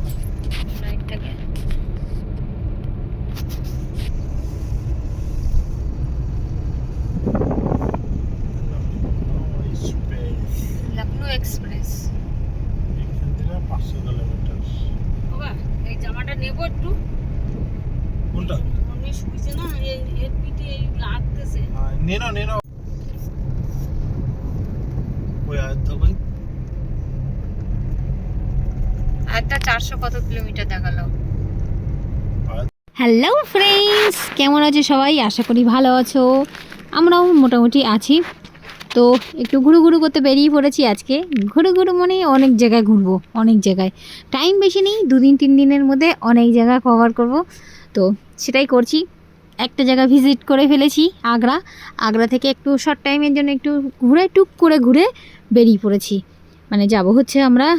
ました。একটা চারশো কত কিলোমিটার দেখাল। হ্যালো ফ্রেন্ডস কেমন আছো সবাই? আশা করি ভালো আছো। আমরাও মোটামুটি আছি। তো একটু ঘুরু ঘুরু করতে বেরিয়ে পড়েছি আজকে। ঘুরু ঘুরু মানে অনেক জায়গায় ঘুরবো, অনেক জায়গায়। টাইম বেশি নেই, দুদিন, তিন দিনের মধ্যে অনেক জায়গা কভার করব। তো সেটাই করছি। একটা জায়গা ভিজিট করে ফেলেছি, আগ্রা। আগ্রা থেকে একটু শর্ট টাইমের জন্য একটু ঘুরে, টুক করে ঘুরে বেরিয়ে পড়েছি। মানে যাব হচ্ছে আমরা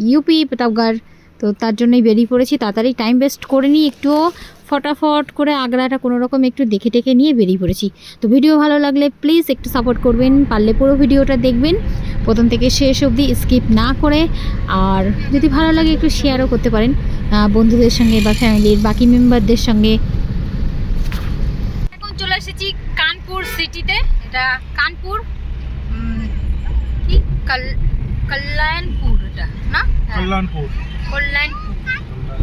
ইউপি প্রতাপগড়। তো তার জন্যই বেরিয়ে পড়েছি। তাড়াতাড়ি টাইম ওয়েস্ট করে নিই একটুও ফটাফট করে আগ্রাটা কোনো রকম একটু দেখে টেকে নিয়ে বেরিয়ে পড়েছি। তো ভিডিও ভালো লাগলে প্লিজ একটু সাপোর্ট করবেন, পারলে পুরো ভিডিওটা দেখবেন। প্রথম থেকে শেষ অবধি স্কিপ না করে, আর যদি ভালো লাগে একটু শেয়ারও করতে পারেন বন্ধুদের সঙ্গে বা ফ্যামিলির বাকি মেম্বারদের সঙ্গে। এখন চলে এসেছি কানপুর সিটিতে এটা কানপুর কাল- কল্যাণপুর এটা না? হ্যাঁ, কল্যাণপুর। কল্যাণপুর।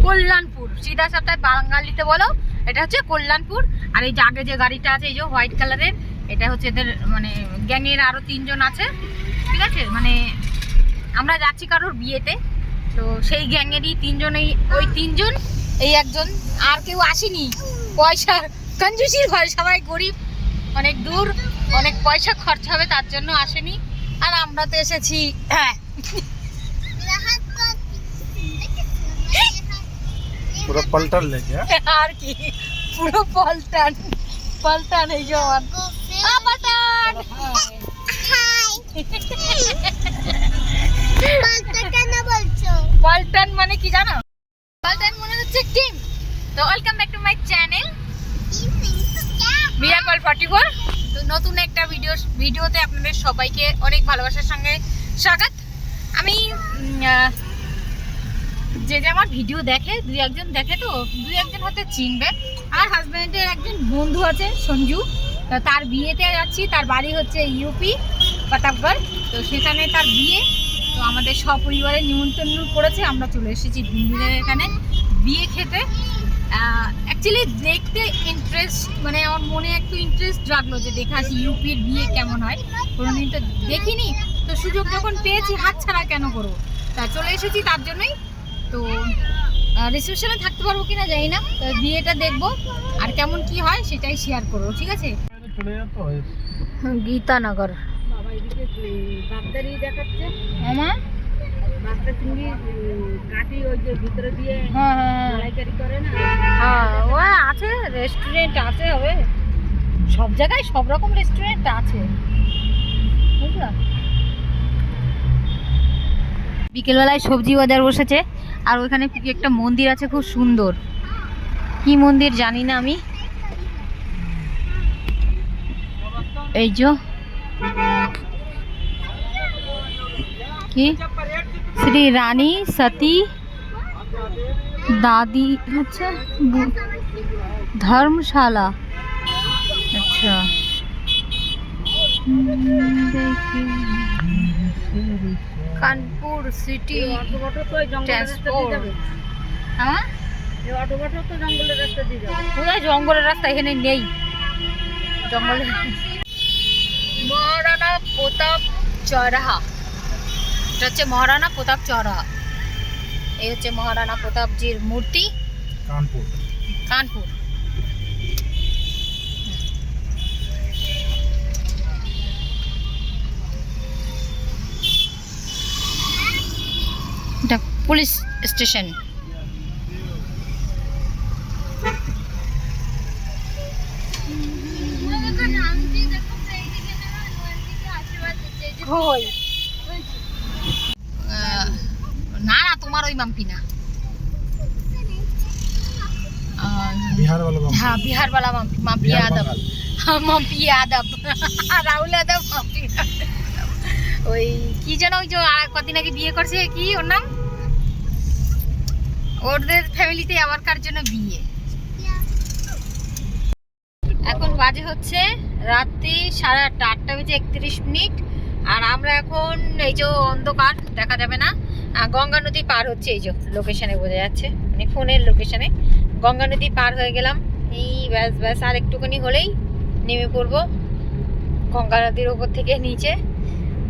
কল্যাণপুর। সিধা সাপ্তাহে বাঙালিতে বলো এটা হচ্ছে কল্যাণপুর। আর এই যে আগে যে গাড়িটা আছে এই যে হোয়াইট কালারের এটা হচ্ছে এদের মানে গ্যাংয়ের আরও তিনজন আছে। ঠিক আছে? মানে আমরা যাচ্ছি কারোর বিয়েতে তো সেই গ্যাংয়েরই তিনজনই ওই তিনজন এই একজন আর কেউ আসেনি। পয়সা কঞ্জুসির ঘরে সবাই গরিব অনেক দূর অনেক পয়সা খরচ হবে তার জন্য আসেনি। আর আমরা তো এসেছি হ্যাঁ। পুরো লেগে হ্যাঁ? আর কি পুরো পল্টান পল্টান এই যে আমার পল্টন! মানে কি জানো? পল্টন মনে হচ্ছে টিম তো welcome back to my channel miracle forty four তো নতুন একটা ভিডিও ভিডিওতে আপনাদের সবাইকে অনেক ভালোবাসার সঙ্গে স্বাগত। আমি যে যে আমার ভিডিও দেখে, দুই একজন দেখে তো, দুই একজন হয়তো চিনবে। আর হাজব্যান্ডের একজন বন্ধু আছে, সঞ্জু। তার বিয়েতে যাচ্ছি, তার বাড়ি হচ্ছে ইউপি প্রতাপগড়। তো সেখানে তার বিয়ে। তো আমাদের সপরিবারে নিমন্ত্রণ করেছে, আমরা চলে এসেছি দিনের এখানে। বিয়ে খেতে। অ্যাকচুয়ালি দেখতে ইন্টারেস্ট মানে আমার মনে একটু ইন্টারেস্ট জাগলো যে দেখে আসি ইউপির বিয়ে কেমন হয়। কোনোদিন তো দেখিনি। তো সুযোগ যখন পেয়েছি হাত ছাড়া কেন করব? তা চলে এসেছি তার জন্যই। তো রিসেপশনে থাকতে পারব কিনা জানি না। তো বিয়েটা দেখব আর কেমন কি হয় সেটাই শেয়ার করব ঠিক আছে? গীতানগর। বাবা এদিকে বাগদারি দেখাচ্ছে। আমা বাগদা চিংড়ি কাটি ওই যে ভিতরে দিয়ে হ্যাঁ হ্যাঁ হ্যাঁ। রেস্টুরেন্ট আছে হবে? সব জায়গায় সব রকম রেস্টুরেন্ট আছে। বিকেলবেলায় সবজি বাজার বসেছে, আর ওইখানে একটা মন্দির আছে খুব সুন্দর। কি মন্দির জানি না আমি। এই যে, কি? শ্রী রানী, সতী, দাদি, হচ্ছে বু- ধর্মশালা। আচ্ছা। কানপুর সিটি জঙ্গলের ট্রান্সপোর্ট। হ্যাঁ? জঙ্গলের রাস্তা জঙ্গলের এখানে নেই। জঙ্গলে মহারানা প্রতাপ চৌরাহা। এটা হচ্ছে মহারানা প্রতাপ চৌরাহা। এই হচ্ছে মহারানা প্রতাপজির মূর্তি। কানপুর। কানপুর এটা পুলিশ স্টেশন কই আহ, না না তোমার ওই মাম্পি না আহ, বিহার वाला बम हाँ बिहार वाला मम्पी मम्पी बिहार यादव बंगाल हाँ মম্পি যাদব রাহুল যাদব মম্পি ওই কি যেন ওই যে আর কদিন আগে বিয়ে করছে কি ওর নাম ওদের ফ্যামিলিতে আবার কার জন্য বিয়ে? এখন বাজে হচ্ছে রাত্রি সাড়ে আটটা আটটা বেজে একত্রিশ মিনিট। আর আমরা এখন এই যে অন্ধকার, দেখা যাবে না। গঙ্গা নদী পার হচ্ছে এই যে লোকেশনে বোঝা যাচ্ছে। মানে ফোনের লোকেশনে গঙ্গা নদী পার হয়ে গেলাম। এই ব্যাস ব্যাস, আর একটুখানি হলেই নেমে পড়ব গঙ্গা নদীর ওপর থেকে নিচে।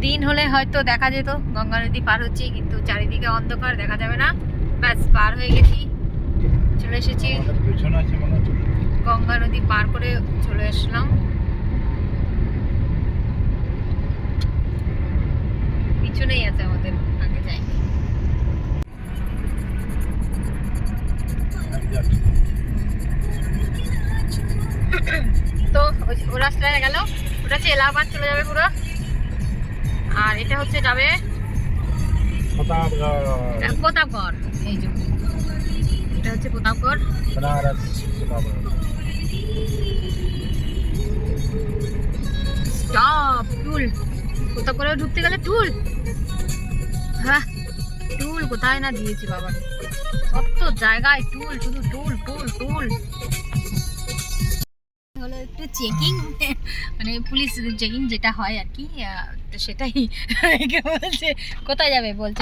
দিন হলে হয়তো দেখা যেত, গঙ্গা নদী পার হচ্ছি, কিন্তু চারিদিকে অন্ধকার, দেখা যাবে না। ব্যাস পার হয়ে গেছি। চলে এসেছি। গঙ্গা নদী পার করে চলে আসলাম। পিছনেই আছে আমাদের আগে যাই তো ও রাস্তায় গেল। ওটা হচ্ছে এলাহাবাদ চলে যাবে পুরো। আর এটা হচ্ছে যাবে প্রতাপগড়। প্রতাপগড়। এই যে এটা হচ্ছে প্রতাপগড় স্টপ টুল। প্রতাপগড়ে ঢুকতে গেলে টুল। হ্যাঁ টুল কোথায় না দিয়েছি বাবা। কত জায়গায় টুল শুধু টুল টুল টুল। হলো একটু চেকিং মানে পুলিশ চেকিং যেটা হয় আর কি তো সেটাই। বলছে কোথায় যাবে বলছে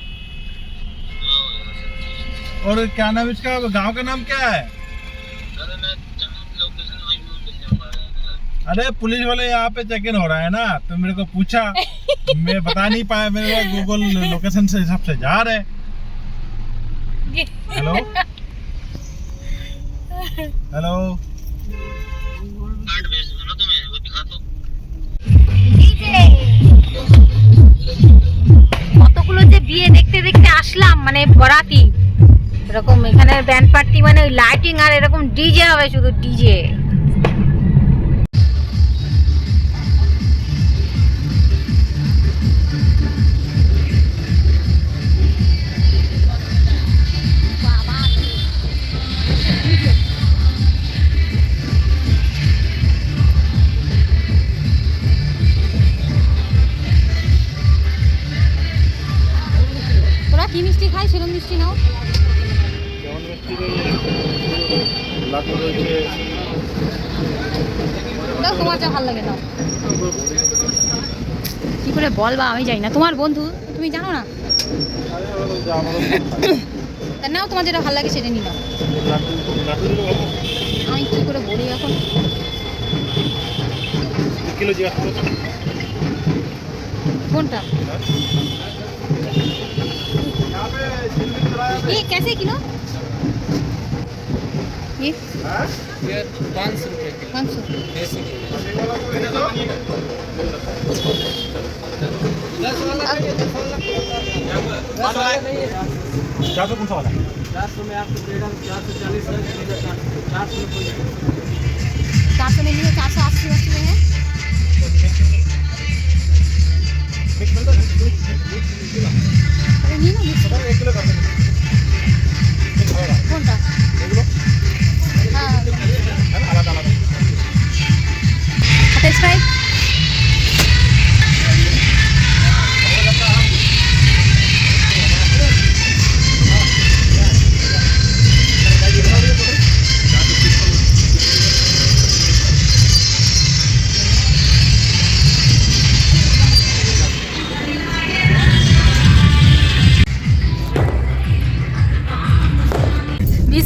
और क्या नाम इसका गांव का नाम क्या है अरे पुलिस वाले यहाँ पे चेक इन हो रहा है ना तो मेरे को पूछा मैं बता नहीं पाया मेरे को गूगल लोकेशन से हिसाब से जा रहे हेलो हेलो কতগুলো যে বিয়ে দেখতে দেখতে আসলাম মানে বরাতি এরকম এখানে ব্যান্ড পার্টি মানে লাইটিং আর এরকম ডিজে হবে শুধু ডিজে কি করে বলবা আমি জানি না তোমার বন্ধু তুমি জানো না তা নাও তোমার যেটা ভালো লাগে সেটা নিয়ে নাও আমি কি করে বলি এখন किलो जी কোনটা ये कैसे किलो ये पाँच सौ रुपये पाँच सौ चार सौ कौन सा वाला चार सौ में आपको चार सौ चालीस चार सौ नहीं है चार सौ अस्सी अस्सी में है एक किलो कर कौन सा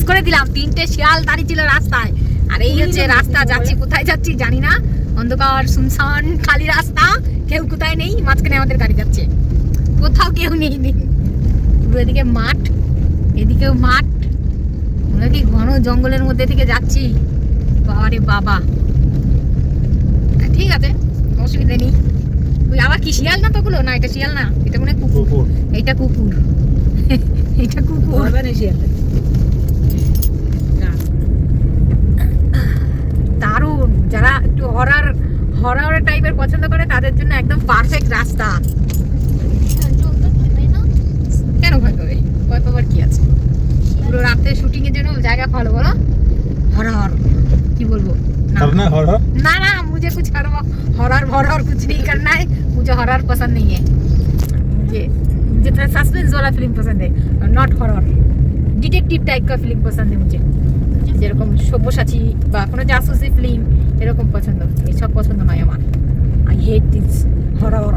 করে দিলাম। তিনটে শিয়াল দাঁড়িয়ে ছিল রাস্তায়। আর এই হচ্ছে রাস্তা যাচ্ছি কোথায় যাচ্ছি জানি না। অন্ধকার শুনশান খালি রাস্তা। কেউ কোথায় নেই মাঝখানে আমাদের গাড়ি যাচ্ছে। কোথাও কেউ নেই পুরো এদিকে মাঠ এদিকেও মাঠ। আমরা কি ঘন জঙ্গলের মধ্যে থেকে যাচ্ছি? বাবারে বাবা। হ্যাঁ, ঠিক আছে অসুবিধা নেই। আবার কি শিয়াল না তোগুলো? না এটা শিয়াল না এটা মনে কুকুর। এটা কুকুর। এটা কুকুর। যারা একটু হরার হরার টাইপের পছন্দ করে তাদের জন্য একদম পারফেক্ট রাস্তা কেন ভয় পাবে ভয় পাবার কি আছে পুরো রাতে শুটিং এর জন্য জায়গা ভালো বলো হরর কি বলবো না करना हॉरर ना ना मुझे कुछ हर हॉरर हॉरर कुछ नहीं करना है मुझे हॉरर पसंद नहीं है मुझे मुझे थोड़ा सस्पेंस वाला फिल्म पसंद है नॉट हॉरर ডিটেকটিভ টাইপ का फिल्म पसंद है मुझे যেরকম সব্যসাচী বা কোনো জাসুসি ফিল্ম এরকম পছন্দ। এইসব পছন্দ নয় আমার। আই হেট দিস হরর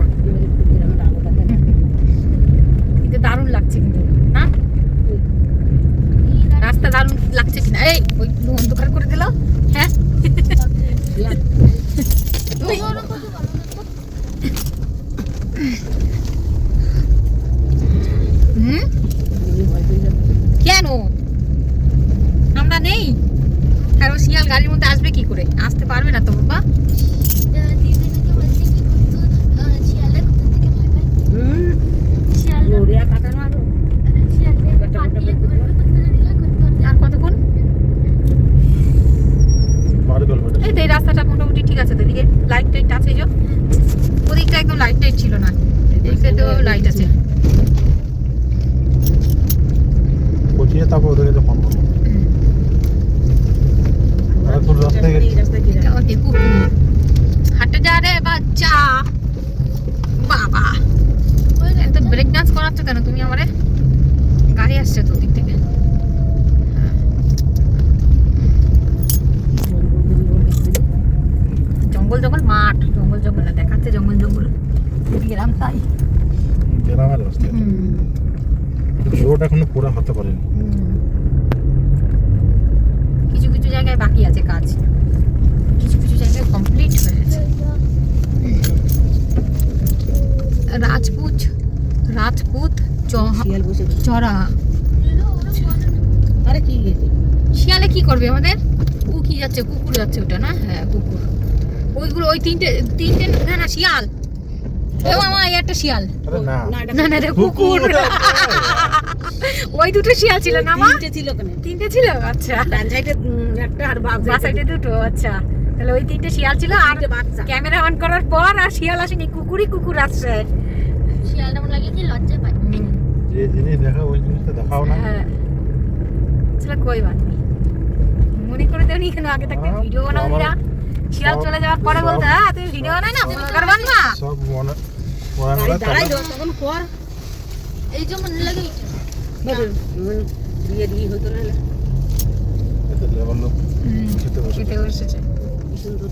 কিন্তু দারুণ লাগছে কিন্তু না? রাস্তা দারুণ লাগছে কিনা? এই ওই অন্ধকার করে দিল। হ্যাঁ ওই, হুম কেন আমরা নেই আর ও শিয়াল গাড়ির মধ্যে আসবে কি করে? আসতে পারবে না তো বাবা। এই রাস্তাটা মোটামুটি ঠিক আছে লাইট টাইট আছে ওদিকটা একদম লাইট টাইট ছিল না। তো লাইট আছে। তারপর ওদেরকে ফোন করব। বাবা। ব্রেক ডান্স করাচ্ছ কেন তুমি আমারে? গাড়ি আসছে তো থেকে। জঙ্গল জঙ্গল মাঠ। জঙ্গল জঙ্গল না দেখাচ্ছে জঙ্গল জঙ্গল। গেলাম তাই। গ্রামের রাস্তায়। রোড এখনও পুরো হতে পারেনি কিছু জায়গায় বাকি আছে কাজ। কিছু কিছু জায়গায় কমপ্লিট হয়ে গেছে রাজপুত রাজপুত চ- শিয়াল বসে চড়া। আরে কি শিয়ালে কি করবে আমাদের? ও কি যাচ্ছে কুকুর যাচ্ছে ওটা না? হ্যাঁ কুকুর। ওইগুলো ওই তিনটে তিনটে না না শিয়াল। এ মামা এই একটা শিয়াল। আরে না। না না না রে কুকুর। ওই দুটো শিয়াল ছিল না মা? তিনটে ছিল ওখানে। তিনটে ছিল? আচ্ছা। ডান সাইডে একটা আর বাম সাইডে। দুটো আচ্ছা। তাহলে ওই তিনটে শিয়াল ছিল আর ক্যামেরা অন করার পর আর শিয়াল আসেনি কুকুরই কুকুর আসছে। শিয়ালটা মনে লাগে কি লজ্জা পায়। যে জিনিস দেখা ওই জিনিসটা দেখাও না। হ্যাঁ। চলো কই বাত নেই মনে করে দেওনি কেন? আগে থাকতে ভিডিও বানাও না শিয়াল চলে যাওয়ার পরে বলতে হ্যাঁ তুমি ভিডিও বানাই না? ব্লগার বানবা সব মনে এই যে মনে লাগে দিয়ে দিয়ে হতো না খেতে বসে খেতে বসেছে। কি সুন্দর